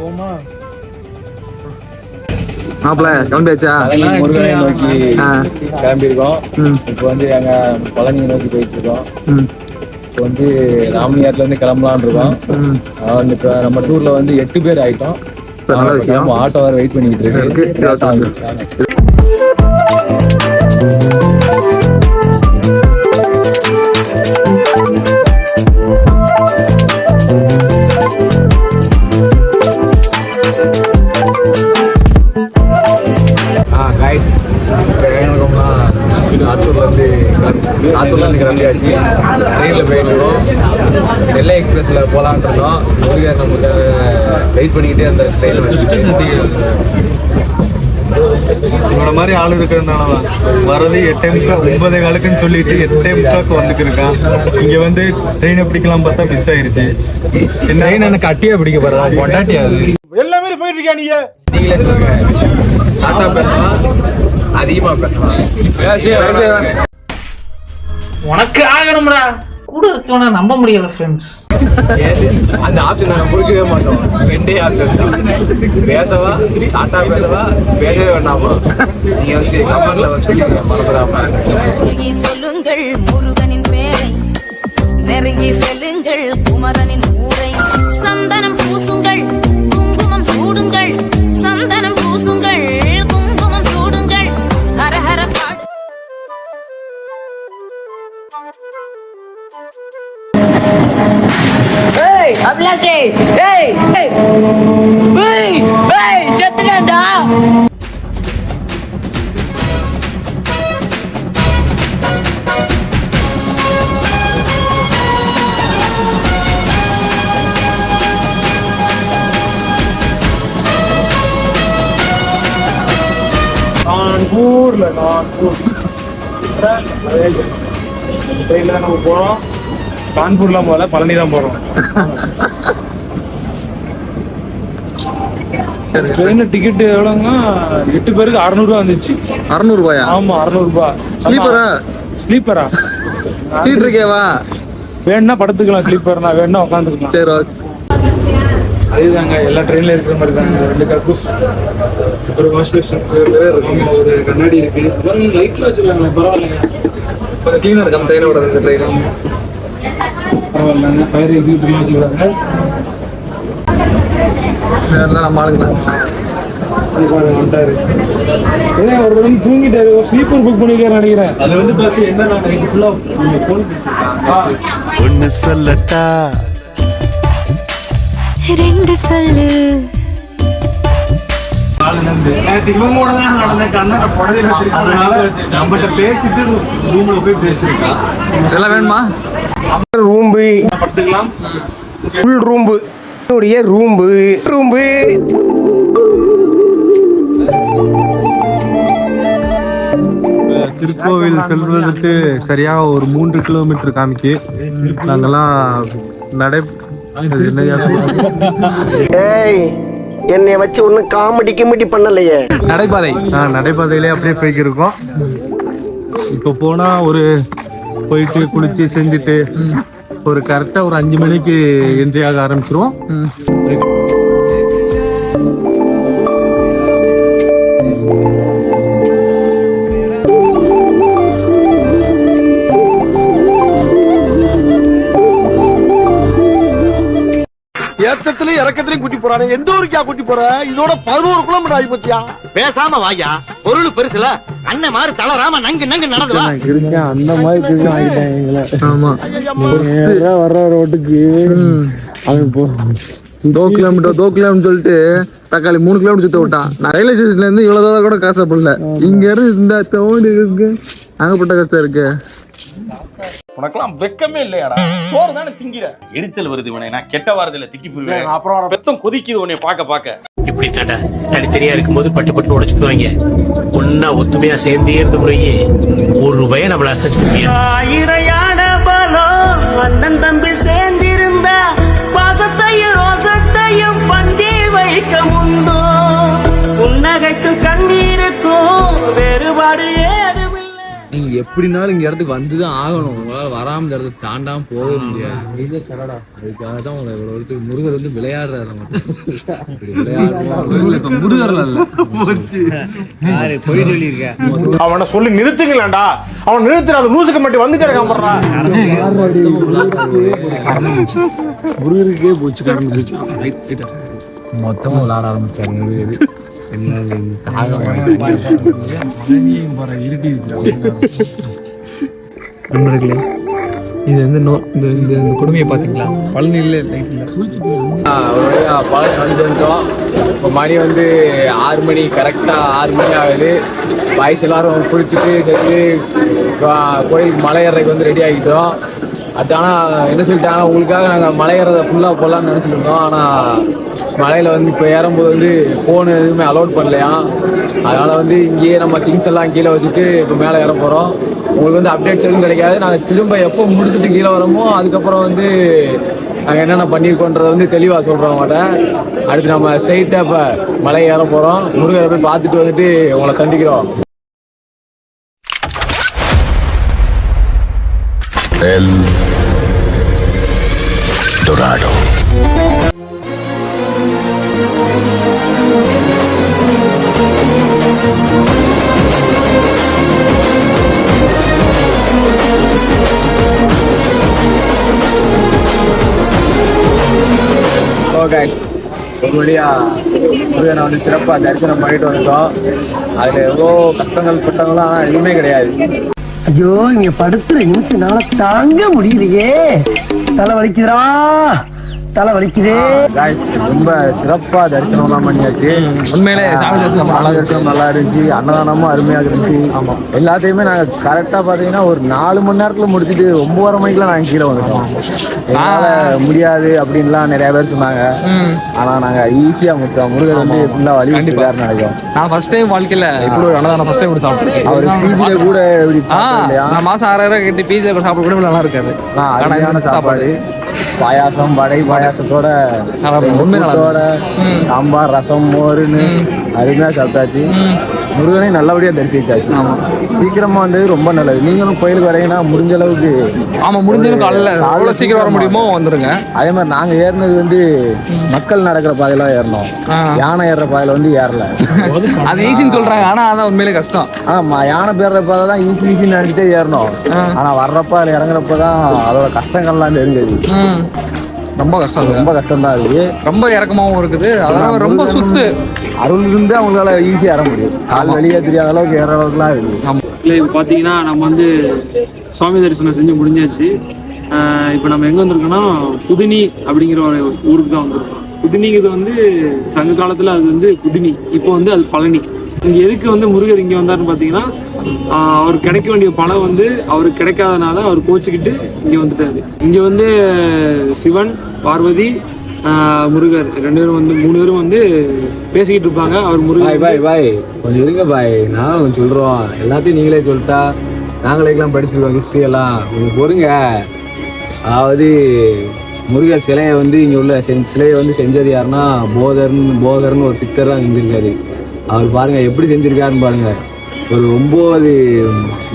போமா? மாப்பிள கிளம்பியாச்சா? பழனி முருகனை நோக்கி. கிளம்பியிருக்கோம். இப்போ வந்து எங்க பழனியை நோக்கி போயிட்டு இருக்கோம் இப்போ வந்து ராமனியார்ல இருந்து கிளம்பலாம்னு இருக்கோம். இப்போ நம்ம டூர்ல வந்து எட்டு பேர் ஆயிட்டோம். ஆட்டோ வேற வெயிட் பண்ணிட்டு இருக்கு. எக்ஸ்பிரஸ்ல போலான்னு இருந்தோம். முருகர் நமக்கு வெயிட் பண்ணிக்கிட்டே அந்த ட்ரெயினில் இவன மாதிரி ஆள் இருக்கிறதுனால தான் வரது எட்டே முக்கா ஒன்பதே காலுக்குன்னு சொல்லிட்டு எட்டே முக்காக்கு வந்துட்டு இருக்கான். இங்க வந்து ட்ரெயினை பிடிக்கலாம் பார்த்தா மிஸ் ஆயிருச்சு. என்ன? ட்ரெயின் எனக்கு கட்டியா பிடிக்க போறதா? பொண்டாட்டியாது எல்லாமே போயிட்டு இருக்கியா நீங்க? நீங்களே சொல்லுங்க. ஷார்ட்டா பேசலாம். அதிகமா பேசலாம். உனக்கு ஆகணும்டா. கூட இருக்கவன நம்ப முடியல ஃப்ரெண்ட்ஸ்? அந்த ஆப்ஷன் நாங்கள் கொடுக்கவே மாட்டோம். ரெண்டே ஆப்ஷன் தான். பேசவா ஷார்ட்டா பேசவா பேசவே வேண்டாமா நீங்க வந்து கமெண்ட்ல வந்து சொல்லிடுங்க மறந்துடாம. சொல்லுங்கள் முருகனின் பேரை. நெருங்கி செல்லுங்கள் குமரனின் ஊரை. சந்தனம் அபிலாஷே ஏய் ஏய் ஏய் ஏய் செத்துடா கான்பூர்ல கான்பூர் ட்ரெயின்ல நம்ம போறோம் கான்பூர்லாம் போகல பழனி தான் போறோம் ட்ரெயின்ல டிக்கெட் எவ்வளோங்கன்னா எட்டு பேருக்கு அறுநூறுவா வந்துச்சு. அறநூறுபாயா ஆமா அறுநூறுபா. ஸ்லீப்பரா ஸ்லீப்பரா சீட் இருக்கேவா வேணும்னா படுத்துக்கலாம் ஸ்லீப்பர்னா வேணும்னா உட்காந்துக்கலாம். சரி ஓகே. அதுதாங்க எல்லா ட்ரெயின்ல இருக்கிற மாதிரி தாங்க ரெண்டு கக்கூஸ் ஒரு வாஷ் பேஷன் ஒரு கண்ணாடி இருக்கு. லைட்ல வச்சிருக்காங்க பரவாயில்லைங்க. கொஞ்சம் க்ளீனாக இருக்கு நம்ம ட்ரெயினோட இந்த ட்ரெயின் பரவாயில்லைங்க ஃபயர் எக்ஸிக்யூட்டிவ் வச்சிருக்காங்க எல்லாம் நம்ம வந்துட்டாரு ஏன் ஒரு தூங்கிட்டாரு. ஒரு ஸ்லீப்பர் புக் பண்ணிருக்காரு நினைக்கிறேன். அது வந்து பஸ் என்ன நைட் ஃபுல்லா போன் ஒன்னு சொல்லட்டா? ரெண்டு சொல்லு. இவங்க தான் நடந்த கண்ணாட புடவையில அதனால நம்மகிட்ட பேசிட்டு ரூம்ல போய் பேசிருக்கா இதெல்லாம் வேணுமா? ரூம்பு. படுத்துக்கலாம். Full room. ரூம்பு. ரூம்பு. திருக்கோவில் செல்வதற்கு சரியா ஒரு மூன்று கிலோமீட்டர் காமிக்கு. நாங்கெல்லாம் நடை? ஏய் என்னைய வச்சு ஒன்னும் காமெடி கிமெடி பண்ணலையே. நடைபாதை. நடைபாதையிலே அப்படியே போய்க்கிருக்கோம். இப்போ போனா ஒரு போயிட்டு குளிச்சு செஞ்சுட்டு ஒரு கரெக்டா ஒரு அஞ்சு மணிக்கு என்ட்ரி ஆக ஆரம்பிச்சிருவோம். ஏத்தத்திலயும் இறக்கத்திலயும் கூட்டி போறானே. எந்த ஊருக்கா கூட்டி போற? இதோட பதினோரு கிலோமீட்டர் ஆகி போச்சியா? பேசாம வாயா பொருள் பெருசுல அண்ணன் மாதிரி தளராம நங்கு நங்கு நடந்து அந்த மாதிரி ஆமா. வர்ற ரோட்டுக்கு. அவன் போ. தோ கிலோமீட்டர் தோ கிலோமீட்டர் சொல்லிட்டு தக்காளி மூணு கிலோமீட்டர் சுத்த விட்டான். நான் ரயில்வே ஸ்டேஷன்ல இருந்து இவ்வளவு தூரம் கூட கஷ்டப்படல இங்க இருந்து இந்த தோண்டி இருக்கு. அங்கப்பட்ட கஷ்டம் இருக்கு. உனக்கெல்லாம் வெக்கமே இல்லையாடா? சோறு தானே திங்கிற? எரிச்சல் வருது உனே நான் கெட்ட வாரத்துல திக்கி போயிருவேன் அப்புறம் பெத்தம் கொதிக்குது உன்னை பார்க்க பார்க்க. இப்படி தாண்டா. தனித்தனியா இருக்கும்போது பட்டு பட்டு உடைச்சுக்குவாங்க ஒன்னா ஒத்துமையா சேர்ந்தே இருந்து முறையே ஒரு ரூபாய நம்மள அசைச்சு முடியாது ஆயிரையான பலம். அண்ணன் தம்பி சேர்ந்திருந்தா பாசத்தையும் நீங்க எப்படினாலும் இங்க இடத்துக்கு வந்துதான் ஆகணும். உங்களால வராம இந்த இடத்துக்கு தாண்டாம போகவே முடியாது. அதுக்காக தான் உங்களை இவ்வளவு இடத்துக்கு முருகர் வந்து விளையாடுறாரு நம்ம. இல்ல அவனை சொல்லி நிறுத்துங்களேன்டா. அவன் நிறுத்துற அந்த லூசுக்கு மட்டும் வந்துட்டே இருக்கான் முருகருக்கே போச்சு கரண்ட் போச்சு. மொத்தமா விளையாட ஆரம்பிச்சாரு முருகர். என்ன தாகம் நண்பர்களே இது வந்து நோ இந்த இந்த இந்த கொடுமையை பார்த்தீங்களா? லைட்டில் ஒரு வழியா பழனி வந்து வந்துட்டோம் இப்போ மணி வந்து ஆறு மணி கரெக்டாக ஆறு மணி ஆகுது. பாய்ஸ் எல்லாரும் குளிச்சுட்டு கோயிலுக்கு மலை ஏறதுக்கு வந்து ரெடி ஆகிட்டோம். அது ஆனால் என்ன சொல்லிட்டாங்க உங்களுக்காக நாங்கள் மலை ஃபுல்லாக போடலான்னு நினச்சிட்டு இருந்தோம் ஆனால் மலையில் வந்து இப்போ ஏறும்போது வந்து ஃபோனு எதுவுமே அலோட் பண்ணலையா? அதனால் வந்து இங்கேயே நம்ம திங்ஸ் எல்லாம் கீழே வச்சுட்டு இப்போ மேலே ஏற போகிறோம் உங்களுக்கு வந்து அப்டேட்ஸ் எதுவும் கிடைக்காது. நாங்கள் திரும்ப எப்போ முடிச்சுட்டு கீழே வரோமோ அதுக்கப்புறம் வந்து நாங்கள் என்னென்ன பண்ணியிருக்கோன்றதை வந்து தெளிவாக சொல்கிறோம் அவங்கள்ட்ட. அடுத்து நம்ம ஸ்ட்ரைட்டாக இப்போ மலை ஏற போகிறோம் முருகரை போய் பார்த்துட்டு வந்துட்டு உங்களை சந்திக்கிறோம். ஓகே ஒரு நான் வந்து சிறப்பாக தரிசனம் பண்ணிட்டு வந்துட்டோம். அதில் எவ்வளோ கஷ்டங்கள் பட்டங்களும் ஆனால் எதுவுமே கிடையாது. ஐயோ இங்க படுத்துற நிமிஷம்னால தாங்க முடியலையே. தலை வலிக்குதுடா. தலை வலிக்குதே ரொம்ப சிறப்பாக தரிசனம்லாம் பண்ணியாச்சு. உண்மையிலே சாமி தரிசனம் மலை தரிசனம் நல்லா இருந்துச்சு. அன்னதானமும் அருமையாக இருந்துச்சு. ஆமாம் எல்லாத்தையுமே நாங்கள் கரெக்டாக பார்த்தீங்கன்னா ஒரு நாலு மணி நேரத்தில் முடிச்சுட்டு ஒம்பது மணிக்கெலாம் நாங்கள் கீழே வந்துட்டோம். என்னால் முடியாது அப்படின்லாம் நிறைய பேர் சொன்னாங்க. ஆனால் நாங்கள் ஈஸியாக முடிச்சோம் முருகர் வந்து ஃபுல்லாக வழி விட்டுருக்காருன்னு நினைக்கிறோம். நான் ஃபர்ஸ்ட் டைம் வாழ்க்கையில் இப்படி ஒரு அன்னதானம் ஃபர்ஸ்ட் டைம் சாப்பிட்டேன். அவர் பிஜியில் கூட இப்படி மாசம் ஆறாயிரம் கட்டி பீஸா சாப்பிட கூட நல்லா இருக்காது. ஆ, அருமையான சாப்பாடு. பாயாசம் வடை பாயாசத்தோட சாம்பார் ரசம் மோருன்னு அருமையாக சாப்பிட்டாச்சு. முருகனை நல்லபடியாக தரிசிச்சாச்சு. சீக்கிரமா வந்தது ரொம்ப நல்லது. நீங்களும் கோயிலுக்கு வரீங்கன்னா முடிஞ்ச அளவுக்கு ஆமா முடிஞ்சாலும் காலைல எவ்வளோ சீக்கிரம் வர முடியுமோ வந்துருங்க. அதே மாதிரி நாங்க ஏறினது வந்து மக்கள் நடக்கிற பாதையில ஏறினோம் ஆ. யானை ஏறுற பாதையில வந்து ஏறல. அது ஈஸின்னு சொல்றாங்க. ஆனா அதான் உண்மையிலே கஷ்டம். ஆமா யானை பேர்ற பாதை தான் ஈஸி ஈஸின்னு நினைச்சிட்டே ஏறணும். ஆனா வர்றப்ப அதுல இறங்குறப்ப தான் அதோட கஷ்டங்கள்லாம் தெரிஞ்சது. ரொம்ப கஷ்டம். ரொம்ப கஷ்டம் தான் அது. ரொம்ப இறக்கமாவும் இருக்குது. அதெல்லாம் ரொம்ப சுத்து. அருள் இருந்து அவங்களால ஈஸியா ஏற முடியும். கால் வழியாக தெரியாத அளவுக்கு ஏற அளவுக்குலாம் இருக்குது இல்லை இப்போ பார்த்தீங்கன்னா நம்ம வந்து சுவாமி தரிசனம் செஞ்சு முடிஞ்சாச்சு. இப்போ நம்ம எங்கே வந்திருக்கோம்னா புதினி அப்படிங்கிற ஒரு ஊருக்கு தான் வந்திருக்கோம். புதினிங்கிறது வந்து சங்க காலத்தில் அது வந்து புதினி இப்போ வந்து அது பழனி. இங்கே எதுக்கு வந்து முருகர் இங்கே வந்தாருன்னு பார்த்தீங்கன்னா அவர் கிடைக்க வேண்டிய பணம் வந்து அவருக்கு கிடைக்காதனால அவர் கோச்சிக்கிட்டு இங்கே வந்துட்டாரு. இங்கே வந்து சிவன் பார்வதி முருகர். ரெண்டு பேரும் வந்து மூணு பேரும் வந்து பேசிக்கிட்டு இருப்பாங்க. அவர் முருகர் பாய் பாய் கொஞ்சம் இருங்க பாய். நானும் கொஞ்சம் சொல்றோம். எல்லாத்தையும் நீங்களே சொல்லிட்டா நாங்களே எல்லாம் படிச்சிருக்கோம் ஹிஸ்ட்ரி எல்லாம். கொஞ்சம் பொறுங்க. அதாவது முருகர் சிலையை வந்து இங்க உள்ள சிலையை வந்து செஞ்சது யாருன்னா போதர்னு போதர்னு ஒரு சித்தர் தான் செஞ்சிருக்காரு. அவர் பாருங்க எப்படி செஞ்சிருக்காருன்னு பாருங்க. ஒரு ஒம்பது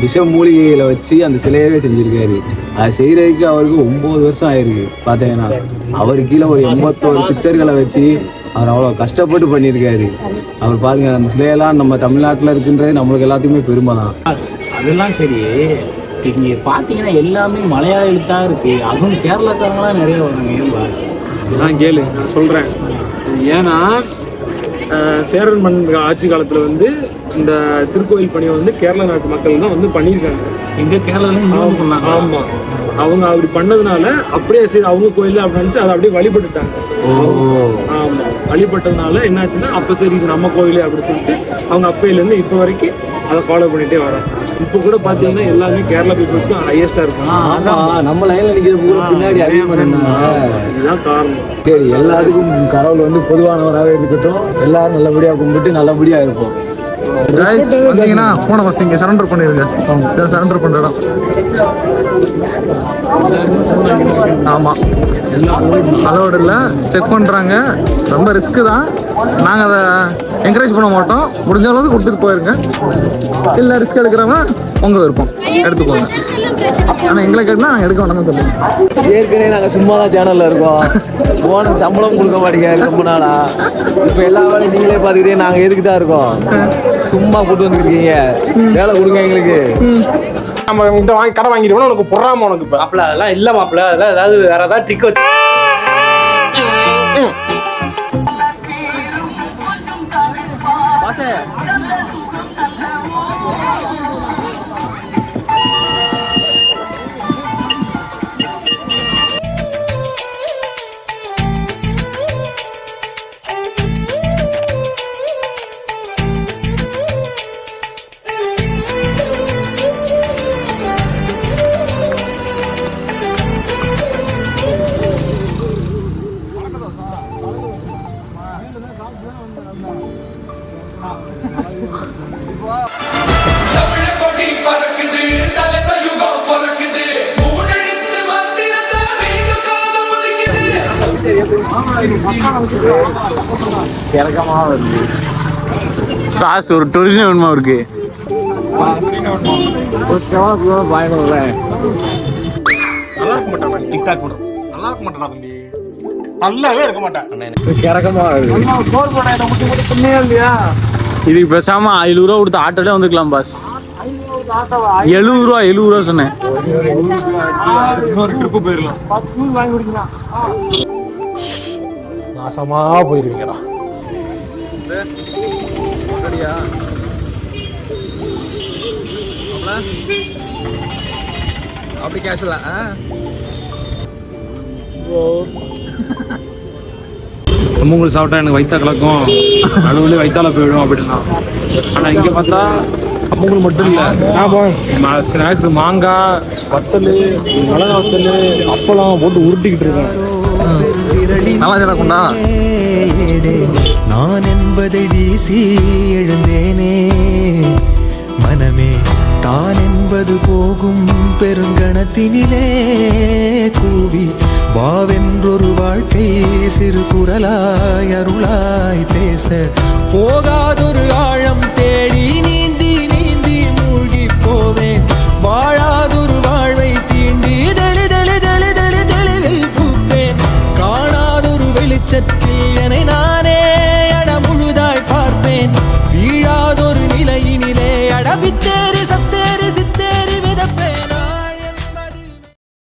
விஷ மூலிகைகளை வச்சு அந்த சிலையவே செஞ்சிருக்காரு. அது செய்யறதுக்கு அவருக்கு ஒம்பது வருஷம் ஆயிருக்கு பார்த்தீங்கன்னா. அவர் கீழே ஒரு எண்பத்தோரு சித்தர்களை வச்சு அவர் அவ்வளோ கஷ்டப்பட்டு பண்ணியிருக்காரு. அவர் பாருங்க அந்த சிலையெல்லாம் நம்ம தமிழ்நாட்டில் இருக்குன்றது நம்மளுக்கு எல்லாத்துக்குமே பெருமை தான். அதெல்லாம் சரி. இங்க பாத்தீங்கன்னா எல்லாமே மலையாள எழுத்தா இருக்கு. அதுவும் கேரளாக்காரங்களாம் நிறைய வராங்க. ஏன் பாஸ் கேளு நான் சொல்றேன். ஏன்னா சேரன் மன் ஆட்சி காலத்துல வந்து இந்த திருக்கோயில் பணியை வந்து கேரள நாட்டு மக்கள் தான் வந்து பண்ணியிருக்காங்க. எங்க கேரளால பண்ணாங்க ஆமா அவங்க அப்படி பண்ணதுனால அப்படியே சரி அவங்க கோயில் அப்படின்னு நினைச்சு அதை அப்படியே வழிபட்டுட்டாங்க. ஆமா. வழிபட்டதுனால என்னாச்சுன்னா அப்ப சரி இது நம்ம கோயில் அப்படின்னு சொல்லிட்டு அவங்க அப்பையில இருந்து இப்போ வரைக்கும் அதை ஃபாலோ பண்ணிட்டே வரோம் இப்போ கூட பாத்தீங்கன்னா எல்லாமே கேரளா பீப்புள்ஸ் தான் ஹையஸ்டா இருக்காங்க. நம்ம லைன்ல நிக்கிறப்ப கூட பின்னாடி நின்னாங்க இதுதான் காரணம். சரி எல்லாத்துக்கும் கடவுள் வந்து பொதுவானவராகவே இருக்கட்டும். எல்லாரும் நல்லபடியா கும்பிட்டு நல்லபடியா இருப்போம். கைஸ் வந்தீங்கன்னா போன ஃபர்ஸ்ட் இங்கே சரண்டர் பண்ணிருங்க. சரண்டர் பண்ணுற இடம் ஆமாம் அலோடு இல்லை. செக் பண்ணுறாங்க ரொம்ப ரிஸ்க்கு தான். நாங்கள் அதை என்கரேஜ் பண்ண மாட்டோம். முடிஞ்ச அளவுக்கு கொடுத்துட்டு போயிருங்க. இல்லை ரிஸ்க் எடுக்கிறவங்க உங்கள் விருப்பம். எடுத்துக்கோங்க. ஆனா எங்களை கேட்டா நாங்க எடுக்க வேணாம்னு சொல்லுவோம். ஏற்கனவே நாங்க சும்மா தான் சேனல்ல இருக்கோம். போன சம்பளம் கொடுக்க மாட்டீங்க ரொம்ப நாளா. இப்ப எல்லா வேலையும் நீங்களே பாத்துக்கிட்டே நாங்க எதுக்கு தான் இருக்கோம்? சும்மா கூட்டு வந்துருக்கீங்க. வேலை கொடுங்க எங்களுக்கு. நம்ம உங்ககிட்ட வாங்கி கடை வாங்கிடுவோம் உனக்கு பொறாம உனக்கு இப்ப. மாப்பிள்ள அதெல்லாம் இல்ல மாப்பிள்ள அதெல்லாம் ஏதாவது வேற ஏதாவது ட்ரிக் வச்சு வருது காசு ஒரு டொரிஜினல் உண்மை இருக்கு ஒரு செவனுக்கு பயணம் இல்லை நல்லா இருக்க மாட்டான். டிக்டாக் பண்றோம் நல்லா இருக்க. மாட்டான் தம்பி நல்லாவே இருக்க மாட்டான் இறக்கமா வருது இதுக்கு பேசாம ஐநூறு ரூபா கொடுத்து ஆட்டோலே வந்துக்கலாம் பாஸ் எழுபது ரூபா எழுபது ரூபா சொன்னேன். இன்னொரு ட்ரிப்பு போயிடலாம். நாசமா போயிருவீங்கடா அப்படி கேஷ் இல்ல மூங்கல் சாப்பிட்டா எனக்கு வயிற்ற கலக்கும். நடுவுல வயிற்றால போயிடும் அப்படின்னா. ஆனா இங்க பார்த்தா மூங்கல் மட்டும் இல்ல. ஸ்நாக்ஸ் மாங்காய் வத்தல் மிளகா வத்தல் அப்பளம் போட்டு உருட்டிக்கிட்டு இருக்கேன். நல்லா நான் என்பதை வீசி எழுந்தேனே. மனமே தான் என்பது போகும் பெருங்கணத்தினிலே. கூவி வாவென்றொரு வாழ்க்கை சிறு குரலாய் அருளாய் பேச போகாதொரு ஆழம் உச்சத்தில் என்னை